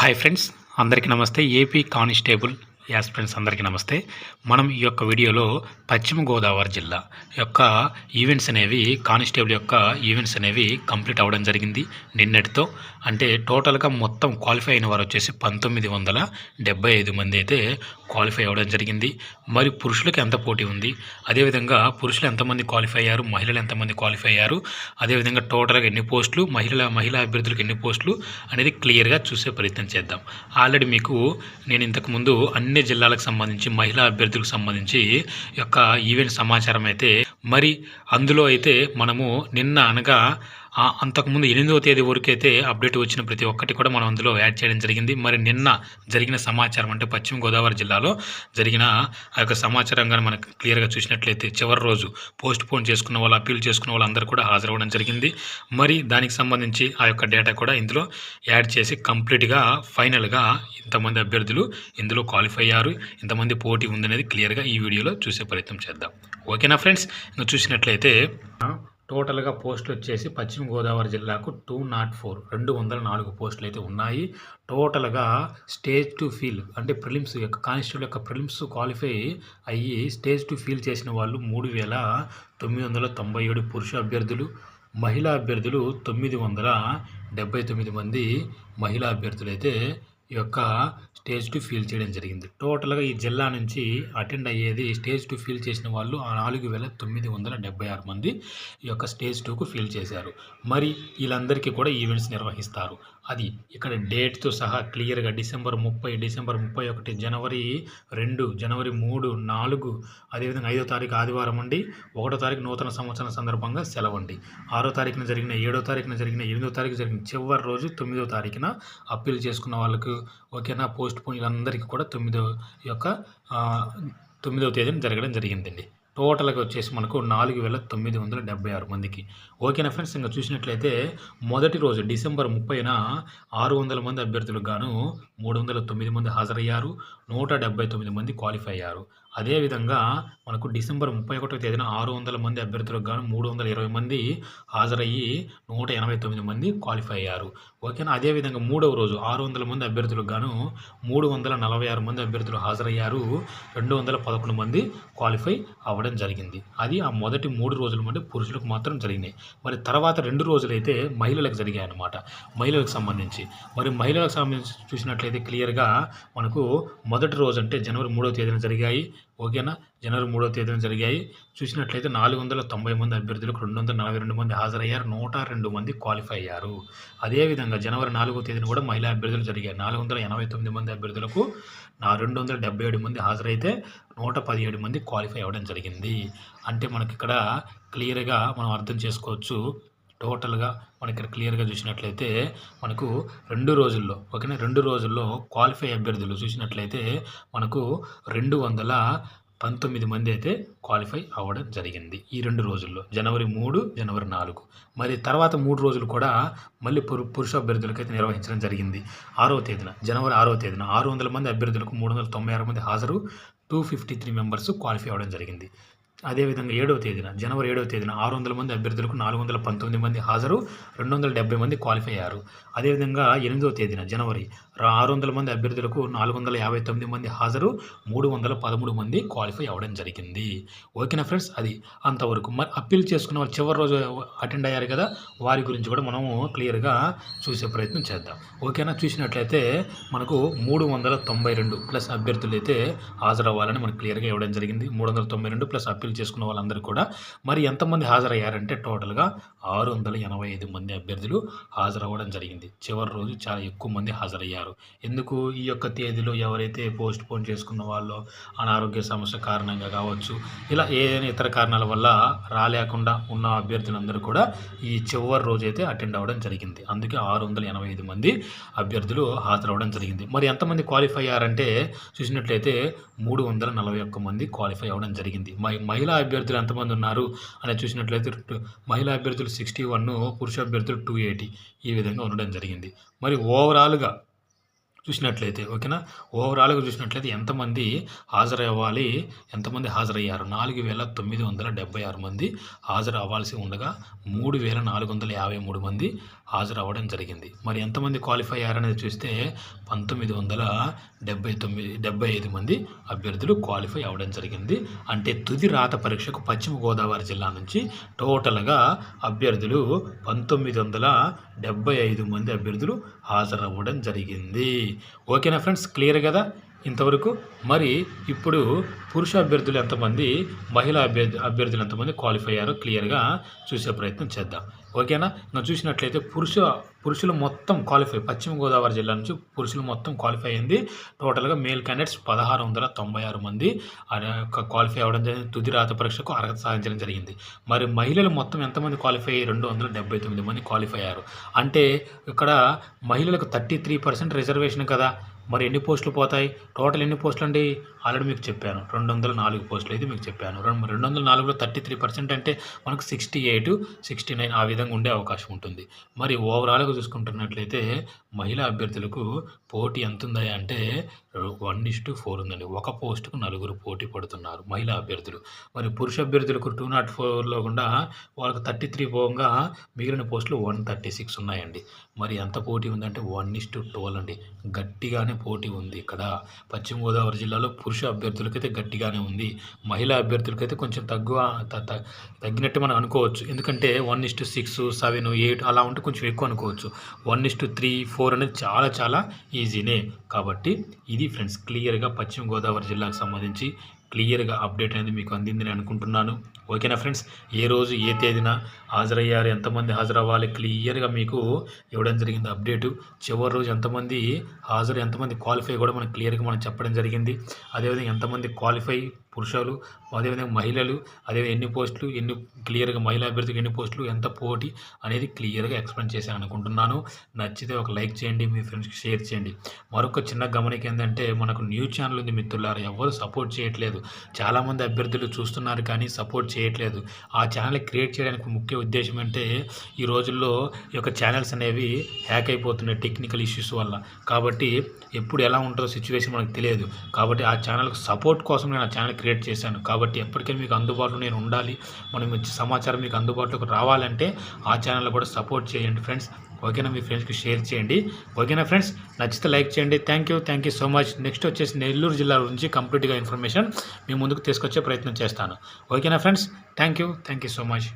Hi friends అందరికీ నమస్తే. AP constable as friends అందరికీ నమస్తే. మనం ఈ యొక్క వీడియోలో పశ్చిమ గోదావరి జిల్లా యొక్క ఈవెంట్స్ అనేవి కానిస్టేబుల్ యొక్క ఈవెంట్స్ అనేవి కంప్లీట్ అవ్వడం జరిగింది నిన్నటితో. అంటే టోటల్గా మొత్తం క్వాలిఫై అయిన వారు వచ్చేసి పంతొమ్మిది వందల డెబ్బై ఐదు మంది అయితే క్వాలిఫై అవ్వడం జరిగింది. మరి పురుషులకు ఎంత పోటీ ఉంది? అదేవిధంగా పురుషులు ఎంతమంది క్వాలిఫై అయ్యారు? మహిళలు ఎంతమంది క్వాలిఫై అయ్యారు? అదేవిధంగా టోటల్గా ఎన్ని పోస్టులు? మహిళల మహిళా అభ్యర్థులకు ఎన్ని పోస్టులు? అనేది క్లియర్గా చూసే ప్రయత్నం చేద్దాం. ఆల్రెడీ మీకు నేను ఇంతకుముందు అన్ని జిల్లాలకు సంబంధించి మహిళా అభ్యర్థులకు సంబంధించి యొక్క ఈవెంట్ సమాచారం అయితే మరి అందులో అయితే మనము నిన్న అనగా అంతకుముందు ఎనిమిదవ తేదీ వరకు అయితే అప్డేట్ వచ్చిన ప్రతి ఒక్కటి కూడా మనం అందులో యాడ్ చేయడం జరిగింది. మరి నిన్న జరిగిన సమాచారం అంటే పశ్చిమ గోదావరి జిల్లాలో జరిగిన ఆ యొక్క సమాచారం కానీ మనకు క్లియర్గా చూసినట్లయితే చివరి రోజు పోస్ట్ పోన్ చేసుకున్న వాళ్ళు అప్పీల్ చేసుకున్న వాళ్ళందరూ కూడా హాజరవ్వడం జరిగింది. మరి దానికి సంబంధించి ఆ యొక్క డేటా కూడా ఇందులో యాడ్ చేసి కంప్లీట్గా ఫైనల్గా ఇంతమంది అభ్యర్థులు ఇందులో క్వాలిఫై అయ్యారు. ఇంతమంది పోటీ ఉందనేది క్లియర్గా ఈ వీడియోలో చూసే ప్రయత్నం చేద్దాం. ఓకేనా ఫ్రెండ్స్? ఇంకా చూసినట్లయితే టోటల్గా పోస్టులు వచ్చేసి పశ్చిమ గోదావరి జిల్లాకు టూ నాట్ ఫోర్ రెండు వందల నాలుగు పోస్టులు అయితే ఉన్నాయి. టోటల్గా స్టేజ్ టు ఫీల్ అంటే ప్రిలిమ్స్ యొక్క కానిస్టేబుల్ యొక్క ప్రిలిమ్స్ క్వాలిఫై అయ్యి స్టేజ్ టు ఫీల్ చేసిన వాళ్ళు మూడు వేల తొమ్మిది వందల తొంభై ఏడు పురుష అభ్యర్థులు మహిళా అభ్యర్థులు తొమ్మిది వందల డెబ్బై తొమ్మిది మంది మహిళా అభ్యర్థులు అయితే యొక్క స్టేజ్ టు ఫీల్ చేయడం జరిగింది. టోటల్గా ఈ జిల్లా నుంచి అటెండ్ అయ్యేది స్టేజ్ టు ఫీల్ చేసిన వాళ్ళు ఆ నాలుగు వేల తొమ్మిది వందల డెబ్బై ఆరు మంది ఈ యొక్క స్టేజ్ టూకు ఫీల్ చేశారు. మరి వీళ్ళందరికీ కూడా ఈవెంట్స్ నిర్వహిస్తారు. అది ఇక్కడ డేట్తో సహా క్లియర్గా డిసెంబర్ ముప్పై డిసెంబర్ ముప్పై ఒకటి జనవరి రెండు జనవరి మూడు నాలుగు అదేవిధంగా ఐదో తారీఖు ఆదివారం అండి ఒకటో తారీఖు నూతన సంవత్సరం సందర్భంగా సెలవండి. ఆరో తారీఖున జరిగిన ఏడో తారీఖున జరిగిన ఎనిమిదో తారీఖు జరిగిన చివరి రోజు తొమ్మిదో తారీఖున అప్పీల్ చేసుకున్న వాళ్ళకు ఓకేనా? పోస్ట్ పోన్ కూడా తొమ్మిదో యొక్క తొమ్మిదో తొమ్మిదవ తేదీన జరగడం జరిగిందండి. టోటల్గా వచ్చేసి మనకు నాలుగు వేల తొమ్మిది వందల డెబ్బై ఆరు మందికి. ఓకేనా ఫ్రెండ్స్? ఇంకా చూసినట్లయితే మొదటి రోజు డిసెంబర్ ముప్పైన ఆరు వందల మంది అభ్యర్థులకు గాను మూడు వందల తొమ్మిది మంది హాజరయ్యారు. నూట డెబ్బై తొమ్మిది మంది క్వాలిఫై అయ్యారు. అదేవిధంగా మనకు డిసెంబర్ ముప్పై ఒకటో తేదీన ఆరు వందల మంది అభ్యర్థులకు గాను మూడు వందల ఇరవై మంది హాజరయ్యి నూట ఎనభై తొమ్మిది మంది క్వాలిఫై అయ్యారు. ఓకేనా? అదేవిధంగా మూడవ రోజు ఆరు వందల మంది అభ్యర్థులకు గాను మూడు వందల నలభై ఆరు మంది అభ్యర్థులు హాజరయ్యారు. రెండు వందల పదకొండు మంది క్వాలిఫై అవ్వడం జరిగింది. అది ఆ మొదటి మూడు రోజులు అంటే పురుషులకు మాత్రం జరిగినాయి. మరి తర్వాత రెండు రోజులైతే మహిళలకు జరిగాయి అన్నమాట మహిళలకు సంబంధించి. మరి మహిళలకు సంబంధించి చూసినట్లయితే క్లియర్గా మనకు మొదటి రోజు అంటే జనవరి మూడో తేదీన జరిగాయి. ఓకేనా? జనవరి మూడో తేదీన జరిగాయి. చూసినట్లయితే నాలుగు వందల తొంభై మంది అభ్యర్థులకు రెండు వందల నలభై రెండు మంది హాజరయ్యారు. నూట రెండు మంది క్వాలిఫై అయ్యారు. అదేవిధంగా జనవరి నాలుగో తేదీన కూడా మహిళా అభ్యర్థులు జరిగాయి. నాలుగు వందల ఎనభై తొమ్మిది మంది అభ్యర్థులకు నా రెండు వందల డెబ్బై ఏడు మంది హాజరైతే నూట పదిహేడు మంది క్వాలిఫై అవ్వడం జరిగింది. అంటే మనకి ఇక్కడ క్లియర్గా మనం అర్థం చేసుకోవచ్చు టోటల్గా మనకి ఇక్కడ క్లియర్గా చూసినట్లయితే మనకు రెండు రోజుల్లో ఓకేనా? రెండు రోజుల్లో క్వాలిఫై అభ్యర్థులు చూసినట్లయితే మనకు రెండు వందల పంతొమ్మిది మంది అయితే క్వాలిఫై అవ్వడం జరిగింది ఈ రెండు రోజుల్లో. జనవరి మూడు జనవరి నాలుగు. మరి తర్వాత మూడు రోజులు కూడా మళ్ళీ పురు పురుష అభ్యర్థులకైతే నిర్వహించడం జరిగింది. ఆరో తేదీన జనవరి ఆరో తేదీన ఆరు వందల మంది అభ్యర్థులకు మూడు వందల తొంభై ఆరు మంది హాజరు two fifty three members qualify అవ్వడం జరిగింది. అదేవిధంగా ఏడవ తేదీన జనవరి ఏడవ తేదీన ఆరు వందల మంది అభ్యర్థులకు నాలుగు వందల పంతొమ్మిది మంది హాజరు రెండు వందల డెబ్బై మంది క్వాలిఫై అయ్యారు. అదేవిధంగా ఎనిమిదవ తేదీన జనవరి ఆరు వందల మంది అభ్యర్థులకు నాలుగు వందల యాభై తొమ్మిది మంది హాజరు మూడు వందల పదమూడు మంది క్వాలిఫై అవ్వడం జరిగింది. ఓకేనా ఫ్రెండ్స్? అది అంతవరకు. మరి అప్పీల్ చేసుకున్న వాళ్ళు చివరి రోజు అటెండ్ అయ్యారు కదా వారి గురించి కూడా మనము క్లియర్గా చూసే ప్రయత్నం చేద్దాం. ఓకేనా చూసినట్లయితే మనకు మూడు వందల తొంభై రెండు ప్లస్ అభ్యర్థులు అయితే హాజరవ్వాలని మనకు క్లియర్గా ఇవ్వడం జరిగింది. మూడు వందల తొంభై రెండు ప్లస్ అప్పీల్ చేసుకున్న వాళ్ళందరూ కూడా. మరి ఎంతమంది హాజరయ్యారంటే టోటల్గా ఆరు వందల ఎనభై ఐదు మంది అభ్యర్థులు హాజరవ్వడం జరిగింది. చివరి రోజు చాలా ఎక్కువ మంది హాజరయ్యారు. ఎందుకు ఈ యొక్క తేదీలో ఎవరైతే పోస్ట్ పోన్ చేసుకున్న వాళ్ళు అనారోగ్య సమస్య కారణంగా కావచ్చు ఇలా ఏదైనా ఇతర కారణాల వల్ల రాలేకుండా ఉన్న అభ్యర్థులందరూ కూడా ఈ చివరి రోజు అయితే అటెండ్ అవ్వడం జరిగింది. అందుకే ఆరు వందల ఎనభై ఐదు మంది అభ్యర్థులు హాజరవ్వడం జరిగింది. మరి ఎంతమంది క్వాలిఫై అయ్యారంటే చూసినట్లయితే మూడు వందల నలభై ఒక్క మంది క్వాలిఫై అవ్వడం జరిగింది. మై మహిళా అభ్యర్థులు ఎంతమంది ఉన్నారు అని చూసినట్లయితే మహిళా అభ్యర్థులు సిక్స్టీ వన్ పురుష అభ్యర్థులు టూ ఎయిటీ ఈ విధంగా ఉండడం జరిగింది. మరి ఓవరాల్గా చూసినట్లయితే ఓకేనా? ఓవరాల్గా చూసినట్లయితే ఎంతమంది హాజరవ్వాలి ఎంతమంది హాజరయ్యారు? నాలుగు వేల తొమ్మిది వందల డెబ్బై ఆరు మంది హాజరు అవ్వాల్సి ఉండగా మూడు వేల నాలుగు వందల యాభై మూడు మంది హాజరు అవ్వడం జరిగింది. మరి ఎంతమంది క్వాలిఫై అయ్యారనేది చూస్తే పంతొమ్మిది వందల డెబ్బై తొమ్మిది డెబ్బై ఐదు మంది అభ్యర్థులు క్వాలిఫై అవ్వడం జరిగింది. అంటే తుది రాత పరీక్షకు పశ్చిమ గోదావరి జిల్లా నుంచి టోటల్గా అభ్యర్థులు పంతొమ్మిది వందల డెబ్బై ఐదు మంది అభ్యర్థులు హాజరవ్వడం జరిగింది. ఓకేనా ఫ్రెండ్స్? క్లియర్ కదా? ఇంతవరకు మరి ఇప్పుడు పురుష అభ్యర్థులు ఎంతమంది మహిళా అభ్యర్థి అభ్యర్థులు ఎంతమంది క్వాలిఫై అయ్యారో క్లియర్గా చూసే ప్రయత్నం చేద్దాం. ఓకేనా ఇంకా చూసినట్లయితే పురుష పురుషులు మొత్తం క్వాలిఫై పశ్చిమ గోదావరి జిల్లా నుంచి పురుషులు మొత్తం క్వాలిఫై అయింది. టోటల్గా మేల్ క్యాండిడేట్స్ పదహారు వందల తొంభై ఆరు మంది. క్వాలిఫై అవ్వడం జరిగింది. తుది రాత పరీక్షకు అర్హత సాధించడం జరిగింది. మరి మహిళలు మొత్తం ఎంతమంది క్వాలిఫై అయ్యి రెండు వందల డెబ్బై తొమ్మిది మంది క్వాలిఫై అయ్యారు? అంటే ఇక్కడ మహిళలకు థర్టీ త్రీ పర్సెంట్ రిజర్వేషన్ కదా. మరి ఎన్ని పోస్టులు పోతాయి? టోటల్ ఎన్ని పోస్టులు అండి? ఆల్రెడీ మీకు చెప్పాను. రెండు వందల నాలుగు పోస్టులు అయితే మీకు చెప్పాను. రెండు రెండు వందల నాలుగులో థర్టీ త్రీ పర్సెంట్ అంటే మనకు సిక్స్టీ ఎయిట్ సిక్స్టీ నైన్ ఆ విధంగా ఉండే అవకాశం ఉంటుంది. మరి ఓవరాల్గా చూసుకుంటున్నట్లయితే మహిళా అభ్యర్థులకు పోటీ ఎంత ఉందా అంటే వన్ ఇస్ టు ఫోర్ ఉందండి. ఒక పోస్టుకు నలుగురు పోటీ పడుతున్నారు మహిళా అభ్యర్థులు. మరి పురుష అభ్యర్థులకు టూ నాట్ ఫోర్లో కూడా వాళ్ళకి థర్టీ త్రీ పోగా మిగిలిన పోస్టులు వన్ థర్టీ సిక్స్ ఉన్నాయండి. మరి ఎంత పోటీ ఉందంటే వన్ ఇస్ టు ట్వెల్వ్ అండి. గట్టిగానే పోటీ ఉంది ఇక్కడ. పశ్చిమ గోదావరి జిల్లాలో పురుష అభ్యర్థులకైతే గట్టిగానే ఉంది. మహిళా అభ్యర్థులకైతే కొంచెం తగ్గువ తగ్గినట్టు మనం అనుకోవచ్చు. ఎందుకంటే one is to six seven eight అలా ఉంటే కొంచెం ఎక్కువ అనుకోవచ్చు. One is to three four అనేది చాలా చాలా ఈజీనే. కాబట్టి ఇది ఫ్రెండ్స్ క్లియర్గా పశ్చిమ గోదావరి జిల్లాకు సంబంధించి క్లియర్గా అప్డేట్ అనేది మీకు అందిందని అనుకుంటున్నాను. ఓకేనా ఫ్రెండ్స్? ఏ రోజు ఏ తేదీన హాజరయ్యారు? ఎంతమంది హాజరవ్వాలి? క్లియర్గా మీకు ఇవ్వడం జరిగింది. అప్డేటు. చివరి రోజు ఎంతమంది హాజరు? ఎంతమంది క్వాలిఫై కూడా మనకు క్లియర్గా మనం చెప్పడం జరిగింది. అదేవిధంగా ఎంతమంది క్వాలిఫై పురుషులు అదేవిధంగా మహిళలు అదేవిధంగా ఎన్ని పోస్టులు ఎన్ని క్లియర్గా మహిళా అభ్యర్థికి ఎన్ని పోస్టులు ఎంత పోటీ అనేది క్లియర్గా ఎక్స్ప్లెయిన్ చేశాను అనుకుంటున్నాను. నచ్చితే ఒక లైక్ చేయండి మీ ఫ్రెండ్స్కి షేర్ చేయండి. మరొక చిన్న గమనిక ఏంటంటే మనకు న్యూస్ ఛానల్ ఉంది మిత్రులారు ఎవరు సపోర్ట్ చేయట్లేదు. చాలామంది అభ్యర్థులు చూస్తున్నారు కానీ సపోర్ట్ చేయట్లేదు. ఆ ఛానల్ క్రియేట్ చేయడానికి ముఖ్య ఉద్దేశం అంటే ఈ రోజుల్లో ఈ యొక్క ఛానల్స్ అనేవి హ్యాక్ అయిపోతున్నాయి టెక్నికల్ ఇష్యూస్ వల్ల. కాబట్టి ఎప్పుడు ఎలా ఉంటుందో సిచ్యువేషన్ మనకు తెలియదు. కాబట్టి ఆ ఛానల్కి సపోర్ట్ కోసం నేను ఆ ఛానల్ క్రియేట్ చేశాను. కాబట్టి ఎప్పటికైనా మీకు అందుబాటులో నేను ఉండాలి. మనం ఇచ్చే సమాచారం మీకు అందుబాటులోకి రావాలంటే ఆ ఛానల్ కూడా సపోర్ట్ చేయండి ఫ్రెండ్స్ ఓకేనా? మీ ఫ్రెండ్స్కి షేర్ చేయండి. ఓకేనా ఫ్రెండ్స్ నచ్చితే లైక్ చేయండి. Thank you thank you so much next వచ్చేసి నెల్లూరు జిల్లా గురించి కంప్లీట్గా ఇన్ఫర్మేషన్ మీ ముందుకు తీసుకొచ్చే ప్రయత్నం చేస్తాను. ఓకేనా friends thank you thank you so much